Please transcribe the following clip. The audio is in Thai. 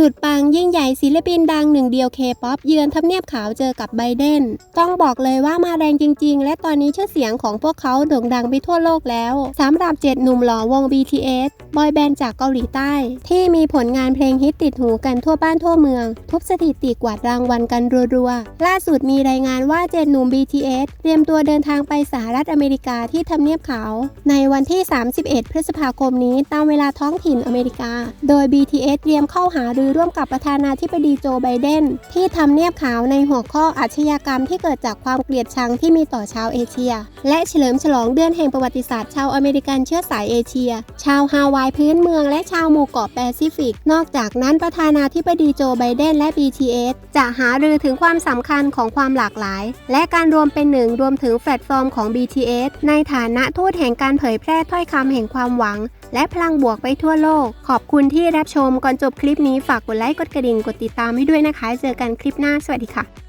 สุดปังยิ่งใหญ่ศิลปินดังหนึ่งเดียวเคป๊อปเยือนทำเนียบขาวเจอกับไบเดน ต้องบอกเลยว่ามาแรงจริง ๆ และตอนนี้ชื่อเสียงของพวกเขาโด่งดังไปทั่วโลกแล้วสำหรับ 7 หนุ่มหล่อวง BTS บอยแบนด์จากเกาหลีใต้ ที่มีผลงานเพลงฮิตติดหูกันทั่วบ้านทั่วเมือง ทุบสถิติกวาดรางวัลกันรัวๆ ล่าสุดมีรายงานว่า 7 หนุ่ม BTS เตรียมตัวเดินทางไปสหรัฐอเมริกาที่ทำเนียบขาว ในวันที่ 31 พฤษภาคมนี้ตามเวลาท้องถิ่นอเมริกา โดย BTS เตรียมเข้าหารือร่วมกับประธานาธิบดีโจไบเดนที่ทำเนียบขาวในหัวข้ออาชญากรรมที่เกิดจากความเกลียดชังที่มีต่อชาวเอเชีย และเฉลิมฉลองเดือนแห่งประวัติศาสตร์ชาวอเมริกันเชื้อสายเอเชีย ชาวฮาวายพื้นเมืองและชาวหมู่เกาะแปซิฟิก นอกจากนั้นประธานาธิบดีโจไบเดนและ BTS จะหารือถึงความสำคัญของความหลากหลาย และการรวมเป็นหนึ่งรวมถึงแพลตฟอร์มของ BTS ในฐานะทูตแห่งการเผยแพร่ถ้อยคำแห่งความหวัง และพลังบวกไปทั่วโลก ขอบคุณที่รับชมก่อนจบคลิปนี้ฝากกดไลค์กดกระดิ่งกดติดตามให้ด้วยนะคะ เจอกันคลิปหน้าสวัสดีค่ะ